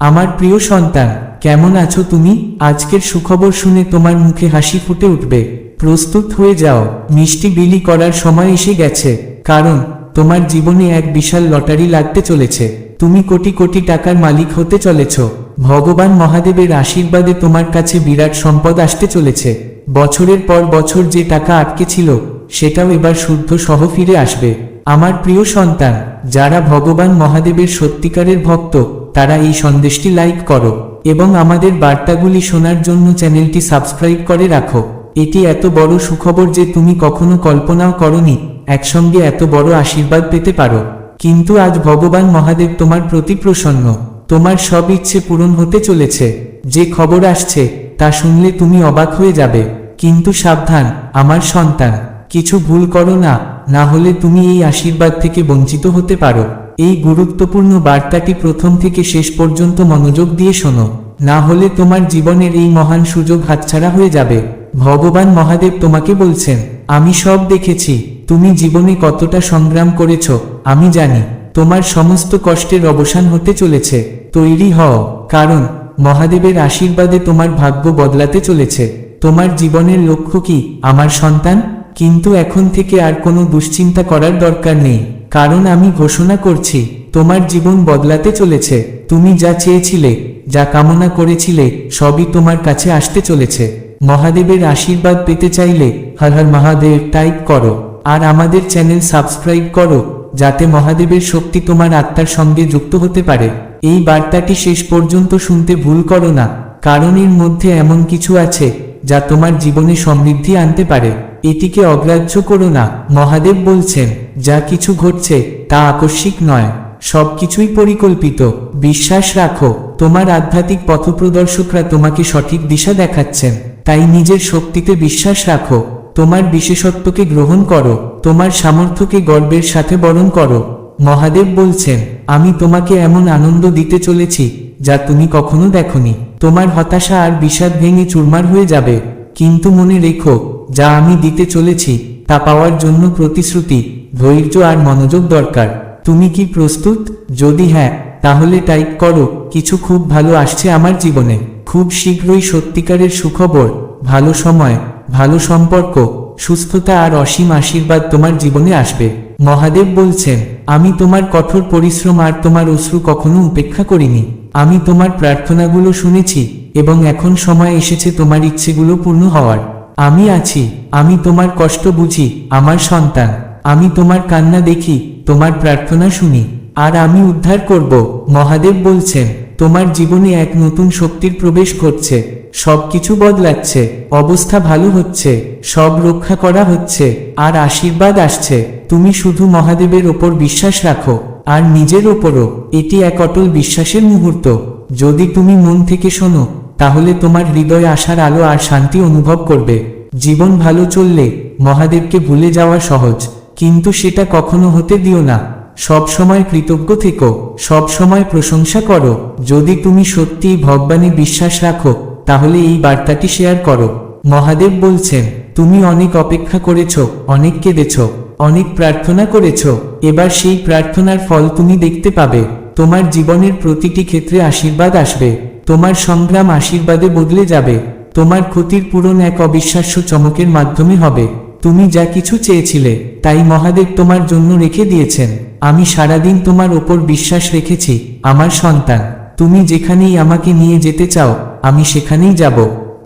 আমার প্রিয় সন্তান, কেমন আছো তুমি? আজকের সুখবর শুনে তোমার মুখে হাসি ফুটে উঠবে। প্রস্তুত হয়ে যাও। মিষ্টি বিলি করার সময় এসে গেছে। কারণ, তোমার জীবনে এক বিশাল লটারি লাগতে চলেছে। তুমি কোটি কোটি টাকার মালিক হতে চলেছ। ভগবান মহাদেবের আশীর্বাদে তোমার কাছে বিরাট সম্পদ আসতে চলেছে। বছরের পর বছর যে টাকা আটকে ছিল, সেটাও এবার শুদ্ধ সহ ফিরে আসবে। আমার প্রিয় সন্তান, যারা ভগবান মহাদেবের সত্যিকারের ভক্ত, তারা এই সন্দেশটি লাইক করো এবং আমাদের বার্তাগুলি শোনার জন্য চ্যানেলটি সাবস্ক্রাইব করে রাখো। এটি এত বড় সুখবর যে তুমি কখনো কল্পনাও করনি, একসঙ্গে এত বড় আশীর্বাদ পেতে পারো। কিন্তু আজ ভগবান মহাদেব তোমার প্রতি প্রসন্ন। তোমার সব ইচ্ছে পূরণ হতে চলেছে। যে খবর আসছে, তা শুনলে তুমি অবাক হয়ে যাবে। কিন্তু সাবধান, আমার সন্তান, কিছু ভুল করো না না হলে তুমি এই আশীর্বাদ থেকে বঞ্চিত হতে পারো। এই গুরুত্বপূর্ণ বার্তাটি প্রথম থেকে শেষ পর্যন্ত মনোযোগ দিয়ে শোনো। না হলে তোমার জীবনের এই মহান সুযোগ হাতছাড়া হয়ে যাবে। ভগবান মহাদেব তোমাকে বলছেন, আমি সব দেখেছি। তুমি জীবনে কতটা সংগ্রাম করেছ, আমি জানি। তোমার সমস্ত কষ্টের অবসান হতে চলেছে। তৈরি হও। কারণ, মহাদেবের আশীর্বাদে তোমার ভাগ্য বদলাতে চলেছে। তোমার জীবনের লক্ষ্য কি, আমার সন্তান? কিন্তু এখন থেকে আর কোনো দুশ্চিন্তা করার দরকার নেই। কারণ আমি ঘোষণা করছি, তোমার জীবন বদলাতে চলেছে। তুমি যা চেয়েছিলে, যা কামনা করেছিলে, সবই তোমার কাছে আসতে চলেছে। মহাদেবের আশীর্বাদ পেতে চাইলে হর হর মহাদেব টাইপ করো। আর আমাদের চ্যানেল সাবস্ক্রাইব করো, যাতে মহাদেবের শক্তি তোমার আত্মার সঙ্গে যুক্ত হতে পারে। এই বার্তাটি শেষ পর্যন্ত শুনতে ভুল করো না, কারণ এর মধ্যে এমন কিছু আছে, যা তোমার জীবনে সমৃদ্ধি আনতে পারে। এটিকে অগ্রাহ্য করো না। মহাদেব বলছেন, যা কিছু ঘটছে, তা আকস্মিক নয়। সবকিছুই পরিকল্পিত। বিশ্বাস রাখো, তোমার আধ্যাত্মিক পথপ্রদর্শকরা তোমাকে সঠিক দিশা দেখাচ্ছেন। তাই নিজের শক্তিতে বিশ্বাস রাখো। তোমার বিশেষত্বকে গ্রহণ করো। তোমার সামর্থ্যকে গর্বের সাথে বরণ করো। মহাদেব বলছেন, আমি তোমাকে এমন আনন্দ দিতে চলেছি, যা তুমি কখনো দেখনি। তোমার হতাশা আর বিষাদ ভেঙে চুরমার হয়ে যাবে। কিন্তু মনে রেখো যা আমি দিতে চলেছি, তা পাওয়ার জন্য প্রতিশ্রুতি, ধৈর্য আর মনোযোগ দরকার। তুমি কি প্রস্তুত? যদি হ্যাঁ তাহলে টাইপ করো, কিছু খুব ভালো আসছে আমার জীবনে। খুব শীঘ্রই সত্যিকারের সুখবর, ভালো সময়, ভালো সম্পর্ক, সুস্থতা আর অসীম আশীর্বাদ তোমার জীবনে আসবে। মহাদেব বলছেন, আমি তোমার কঠোর পরিশ্রম আর তোমার অশ্রু কখনো উপেক্ষা করিনি। আমি তোমার প্রার্থনাগুলো শুনেছি, এবং এখন সময় এসেছে তোমার ইচ্ছেগুলো পূর্ণ হওয়ার। আমি আছি, আমি তোমার কষ্ট বুঝি, আমার সন্তান। আমি তোমার কান্না দেখি, তোমার প্রার্থনা শুনি। আর আমি উদ্ধার করব, মহাদেব বলছেন, তোমার জীবনে এক নতুন শক্তির প্রবেশ ঘটছে। সবকিছু বদলাচ্ছে, অবস্থা ভালো হচ্ছে, সব রক্ষা করা হচ্ছে, আর আশীর্বাদ আসছে। তুমি শুধু মহাদেবের ওপর বিশ্বাস রাখো, আর নিজের ওপরও। এটি এক অটল বিশ্বাসের মুহূর্ত। যদি তুমি মন থেকে শোনো তাহলে তোমার হৃদয়ে আসার আলো আর শান্তি অনুভব করবে। জীবন ভালো চললে মহাদেবকে ভুলে যাওয়া সহজ, কিন্তু সেটা কখনো হতে দিও না। সব সময় কৃতজ্ঞ থেকো, সব সময় প্রশংসা করো। যদি তুমি সত্যিই ভগবানে বিশ্বাস রাখো, তাহলে এই বার্তাটি শেয়ার করো। মহাদেব বলছেন, তুমি অনেক অপেক্ষা করেছ, অনেক কেঁদেছ, অনেক প্রার্থনা করেছ। এবার সেই প্রার্থনার ফল তুমি দেখতে পাবে। তোমার জীবনের প্রতিটি ক্ষেত্রে আশীর্বাদ আসবে। তোমার সংগ্রাম আশীর্বাদে বদলে যাবে, তোমার ক্ষতির পূরণ এক অবিশ্বাস্য চমকের মাধ্যমে হবে। তুমি যা কিছু চেয়েছিলে, তাই মহাদেব তোমার জন্য রেখে দিয়েছেন। আমি সারাদিন তোমার ওপর বিশ্বাস রেখেছি, আমার সন্তান। তুমি যেখানেই আমাকে নিয়ে যেতে চাও, আমি সেখানেই যাব।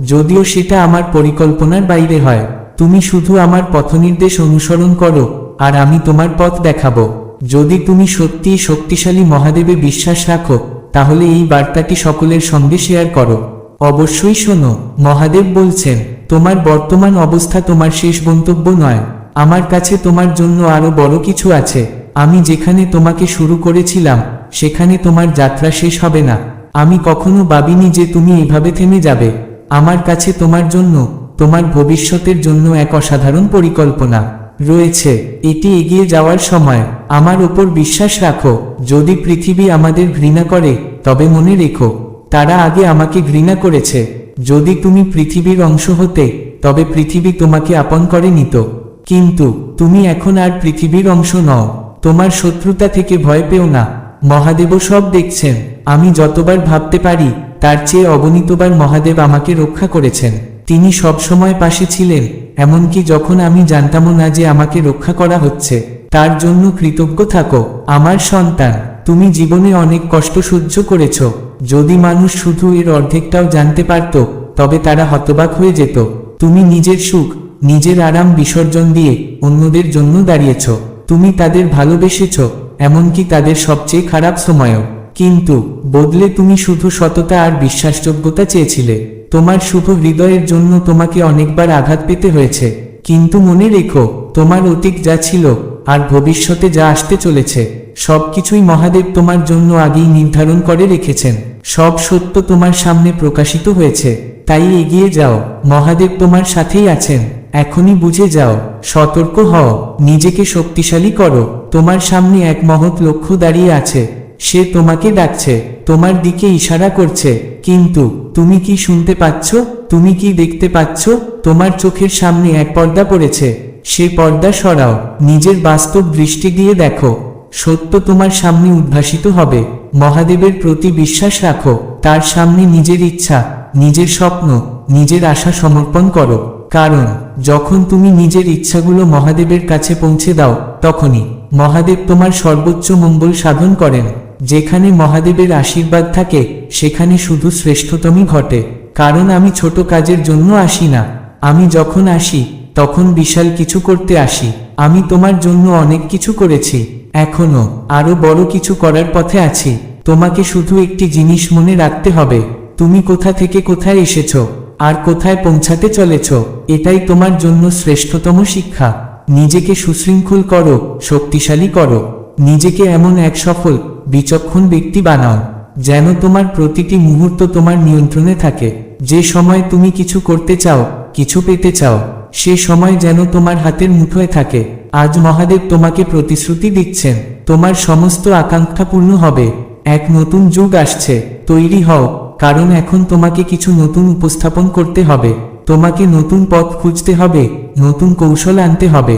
যদিও সেটা আমার পরিকল্পনার বাইরে হয়। তুমি শুধু আমার পথনির্দেশ অনুসরণ করো, আর আমি তোমার পথ দেখাবো। যদি তুমি সত্যিই শক্তিশালী মহাদেবে বিশ্বাস রাখো তাহলে এই বার্তাটি সকলের সঙ্গে শেয়ার করো। অবশ্যই শোনো, মহাদেব বলছেন, তোমার বর্তমান অবস্থা তোমার শেষ গন্তব্য নয়। আমার কাছে তোমার জন্য আরও বড় কিছু আছে। আমি যেখানে তোমাকে শুরু করেছিলাম, সেখানে তোমার যাত্রা শেষ হবে না। আমি কখনো ভাবিনি যে তুমি এভাবে থেমে যাবে। আমার কাছে তোমার জন্য, তোমার ভবিষ্যতের জন্য এক অসাধারণ পরিকল্পনা। রয়েছে, এটি এগিয়ে যাওয়ার সময়। আমার ওপর বিশ্বাস রাখো, যদি পৃথিবী আমাদের ঘৃণা করে, তবে মনে রেখো, তারা আগে আমাকে ঘৃণা করেছে। যদি তুমি পৃথিবীর অংশ হতে, তবে পৃথিবী তোমাকে আপন করে নিত। কিন্তু, তুমি এখন আর পৃথিবীর অংশ নও। তোমার শত্রুতা থেকে ভয় পেও না। মহাদেব সব দেখছেন। আমি যতবার ভাবতে পারি, তার চেয়ে অগণিতবার মহাদেব আমাকে রক্ষা করেছেন। তিনি সবসময় পাশে ছিলেন, এমনকি যখন আমি জানতামও না যে আমাকে রক্ষা করা হচ্ছে, তার জন্য কৃতজ্ঞ থাকো। আমার সন্তান, তুমি জীবনে অনেক কষ্ট সহ্য করেছ। যদি মানুষ শুধু এর অর্ধেকটাও জানতে পারত, তবে তারা হতবাক হয়ে যেত। তুমি নিজের সুখ, নিজের আরাম বিসর্জন দিয়ে অন্যদের জন্য দাঁড়িয়েছ। তুমি তাদের ভালোবেসেছ, এমনকি তাদের সবচেয়ে খারাপ সময়ও। কিন্তু, বদলে তুমি শুধু সততা আর বিশ্বাসযোগ্যতা চেয়েছিলে। তোমার শুভ হৃদয়ের জন্য তোমাকে অনেকবার আঘাত পেতে হয়েছে। কিন্তু মনে রেখো, তোমার অতীত যা ছিল আর ভবিষ্যতে যা আসতে চলেছে, সবকিছুই মহাদেব তোমার জন্য আগেই নির্ধারণ করে রেখেছেন। সব সত্য তোমার সামনে প্রকাশিত হয়েছে। তাই এগিয়ে যাও, মহাদেব তোমার সাথেই আছেন। এখনই বুঝে যাও, সতর্ক হও, নিজেকে শক্তিশালী করো। তোমার সামনে এক মহৎ লক্ষ্য দাঁড়িয়ে আছে। সে তোমাকে ডাকছে, তোমার দিকে ইশারা করছে। কিন্তু তুমি কি শুনতে পাচ্ছ? তুমি কি দেখতে পাচ্ছ? তোমার চোখের সামনে এক পর্দা পড়েছে। সে পর্দা সরাও, নিজের বাস্তব দৃষ্টি দিয়ে দেখো। সত্য তোমার সামনে উদ্ভাসিত হবে। মহাদেবের প্রতি বিশ্বাস রাখো। তার সামনে নিজের ইচ্ছা, নিজের স্বপ্ন, নিজের আশা সমর্পণ করো। কারণ, যখন তুমি নিজের ইচ্ছাগুলো মহাদেবের কাছে পৌঁছে দাও, তখনই মহাদেব তোমার সর্বোচ্চ মঙ্গল সাধন করেন। যেখানে মহাদেবের আশীর্বাদ থাকে, সেখানে শুধু শ্রেষ্ঠতমই ঘটে। কারণ আমি ছোট কাজের জন্য আসি না। আমি যখন আসি, তখন বিশাল কিছু করতে আসি। আমি তোমার জন্য অনেক কিছু করেছি। এখনও আরও বড় কিছু করার পথে আছি। তোমাকে শুধু একটি জিনিস মনে রাখতে হবে। তুমি কোথা থেকে কোথায় এসেছ? আর কোথায় পৌঁছাতে চলেছ? এটাই তোমার জন্য শ্রেষ্ঠতম শিক্ষা। নিজেকে সুশৃঙ্খল করো, শক্তিশালী করো। নিজেকে এমন এক সফল, বিচক্ষণ ব্যক্তি বানাও, যেন তোমার প্রতিটি মুহূর্ত তোমার নিয়ন্ত্রণে থাকে। যে সময় তুমি কিছু করতে চাও, কিছু পেতে চাও, সে সময় যেন তোমার হাতের মুঠোয় থাকে। আজ মহাদেব তোমাকে প্রতিশ্রুতি দিচ্ছেন, তোমার সমস্ত আকাঙ্ক্ষা পূর্ণ হবে। এক নতুন যুগ আসছে, তৈরি হও। কারণ এখন তোমাকে কিছু নতুন উপস্থাপন করতে হবে। তোমাকে নতুন পথ খুঁজতে হবে, নতুন কৌশল আনতে হবে।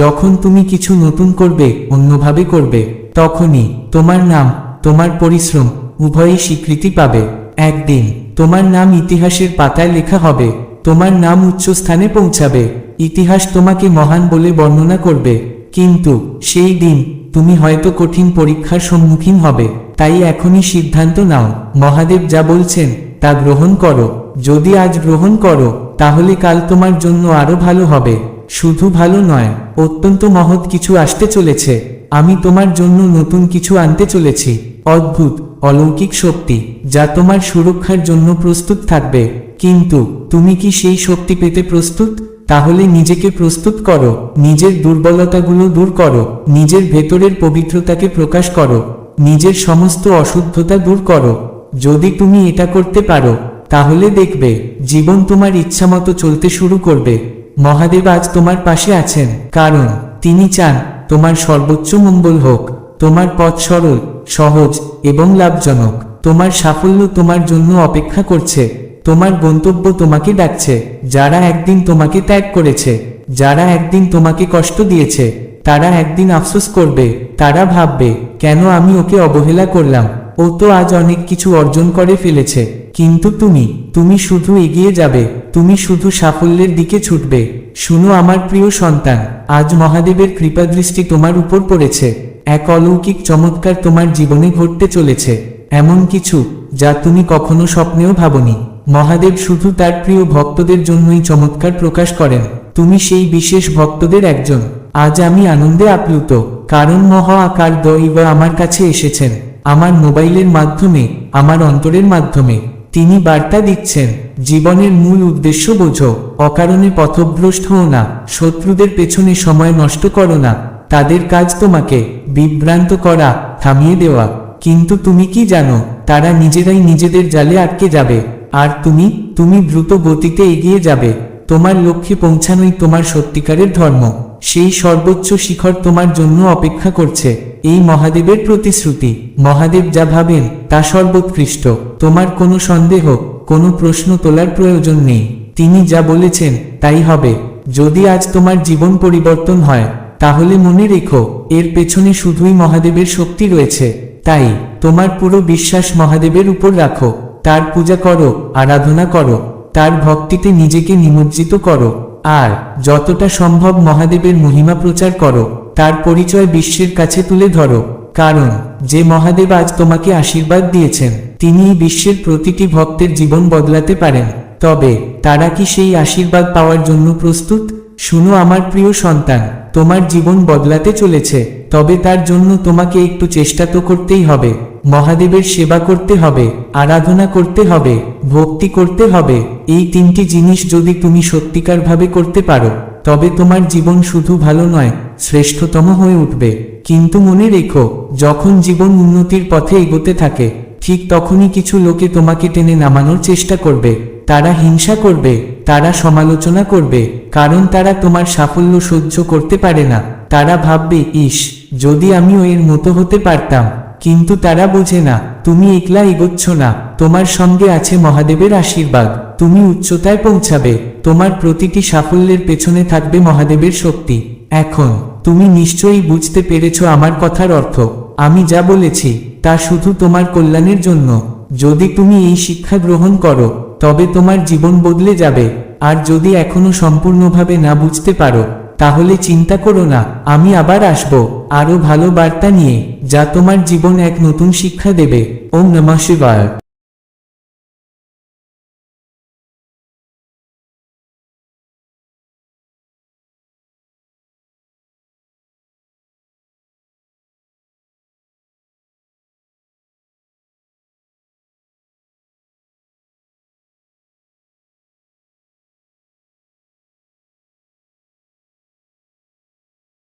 যখন তুমি কিছু নতুন করবে, অন্যভাবে করবে, তখনই তোমার নাম, তোমার পরিশ্রম, উভয়ই স্বীকৃতি পাবে। একদিন তোমার নাম ইতিহাসের পাতায় লেখা হবে, তোমার নাম উচ্চ স্থানে পৌঁছাবে। ইতিহাস তোমাকে মহান বলে বর্ণনা করবে, কিন্তু সেই দিন তুমি হয়তো কঠিন পরীক্ষার সম্মুখীন হবে। তাই এখনই সিদ্ধান্ত নাও। মহাদেব যা বলছেন, তা গ্রহণ করো। যদি আজ গ্রহণ করো, তাহলে কাল তোমার জন্য আরও ভালো হবে। শুধু ভালো নয়, অত্যন্ত মহৎ কিছু আসতে চলেছে। আমি তোমার জন্য নতুন কিছু আনতে চলেছি। অদ্ভুত, অলৌকিক শক্তি, যা তোমার সুরক্ষার জন্য প্রস্তুত থাকবে। কিন্তু, তুমি কি সেই শক্তি পেতে প্রস্তুত? তাহলে নিজেকে প্রস্তুত করো। নিজের দুর্বলতাগুলো দূর করো। নিজের ভেতরের পবিত্রতাকে প্রকাশ করো। নিজের সমস্ত অশুদ্ধতা দূর করো। যদি তুমি এটা করতে পারো, তাহলে দেখবে জীবন তোমার ইচ্ছামতো চলতে শুরু করবে। মহাদেব আজ তোমার পাশে আছেন, কারণ তিনি চান তোমার সর্বোচ্চ মঙ্গল হোক। তোমার পথ সরল, সহজ এবং লাভজনক। তোমার সাফল্য তোমার জন্য অপেক্ষা করছে। তোমার গন্তব্য তোমাকে ডাকছে। যারা একদিন তোমাকে ত্যাগ করেছে, যারা একদিন তোমাকে কষ্ট দিয়েছে, তারা একদিন আফসোস করবে। তারা ভাববে, কেন আমি ওকে অবহেলা করলাম? ও তো আজ অনেক কিছু অর্জন করে ফেলেছে। কিন্তু তুমি তুমি শুধু এগিয়ে যাবে, তুমি শুধু সাফল্যের দিকে ছুটবে। শুনো আমার প্রিয় সন্তান, আজ মহাদেবের কৃপাদৃষ্টি তোমার উপর পড়েছে। এক অলৌকিক চমৎকার তোমার জীবনে ঘটতে চলেছে। এমন কিছু, যা তুমি কখনো স্বপ্নেও ভাবনি। মহাদেব শুধু তার প্রিয় ভক্তদের জন্যই চমৎকার প্রকাশ করেন। তুমি সেই বিশেষ ভক্তদের একজন। আজ আমি আনন্দে আপ্লুত। কারণ মহা আকার দৈব আমার কাছে এসেছেন। আমার মোবাইলের মাধ্যমে, আমার অন্তরের মাধ্যমে। তিনি বার্তা দিচ্ছেন, জীবনের মূল উদ্দেশ্য বোঝো, অকারণে পথভ্রষ্ট হও না, শত্রুদের পেছনে সময় নষ্ট করো না, তাদের কাজ তোমাকে বিভ্রান্ত করা, থামিয়ে দেওয়া। কিন্তু তুমি কি জানো, তারা নিজেরাই নিজেদের জালে আটকে যাবে, আর তুমি তুমি দ্রুত গতিতে এগিয়ে যাবে। তোমার লক্ষ্যে পৌঁছানোই তোমার সত্যিকারের ধর্ম। সেই সর্বোচ্চ শিখর তোমার জন্য অপেক্ষা করছে। এই মহাদেবের প্রতিশ্রুতি। মহাদেব যা ভাবেন, তা সর্বোৎকৃষ্ট। তোমার কোনো সন্দেহ, কোনো প্রশ্ন তোলার প্রয়োজন নেই। তিনি যা বলেছেন, তাই হবে। যদি আজ তোমার জীবন পরিবর্তন হয়, তাহলে মনে রেখো, এর পেছনে শুধুই মহাদেবের শক্তি রয়েছে। তাই, তোমার পুরো বিশ্বাস মহাদেবের উপর রাখো। তার পূজা করো, আরাধনা করো। তার ভক্তিতে নিজেকে নিমজ্জিত করো। আর যতটা সম্ভব মহাদেবের মহিমা প্রচার করো, তার পরিচয় বিশ্বের কাছে তুলে ধরো। কারণ, যে মহাদেব আজ তোমাকে আশীর্বাদ দিয়েছেন তিনি বিশ্বের প্রতিটি ভক্তের জীবন বদলাতে পারেন। তবে, তারা কি সেই আশীর্বাদ পাওয়ার জন্য প্রস্তুত? শুনো আমার প্রিয় সন্তান, তোমার জীবন বদলাতে চলেছে, তবে তার জন্য তোমাকে একটু চেষ্টা তো করতেই হবে। মহাদেবের সেবা করতে হবে, আরাধনা করতে হবে, ভক্তি করতে হবে, এই তিনটি জিনিস যদি তুমি সত্যিকারভাবে করতে পারো, তবে তোমার জীবন শুধু ভালো নয়, শ্রেষ্ঠতম হয়ে উঠবে। কিন্তু মনে রেখো, যখন জীবন উন্নতির পথে এগোতে থাকে, ঠিক তখনই কিছু লোকে তোমাকে টেনে নামানোর চেষ্টা করবে, তারা হিংসা করবে তারা সমালোচনা করবে, কারণ তারা তোমার সাফল্য সহ্য করতে পারে না। তারা ভাববে ইস যদি আমিও এর মতো হতে পারতাম। কিন্তু তারা বোঝে না, তুমি একলা এগোচ্ছ না। তোমার সঙ্গে আছে মহাদেবের আশীর্বাদ। তুমি উচ্চতায় পৌঁছাবে। তোমার প্রতিটি সাফল্যের পেছনে থাকবে মহাদেবের শক্তি। এখন, তুমি নিশ্চয়ই বুঝতে পেরেছ আমার কথার অর্থ। আমি যা বলেছি, তা শুধু তোমার কল্যাণের জন্য। যদি তুমি এই শিক্ষা গ্রহণ করো তবে তোমার জীবন বদলে যাবে। আর যদি এখনও সম্পূর্ণভাবে না বুঝতে পারো, তাহলে চিন্তা করো না, আমি আবার আসব। আরও ভালো বার্তা নিয়ে, যা তোমার জীবন এক নতুন শিক্ষা দেবে। ওম নমা শিবায়।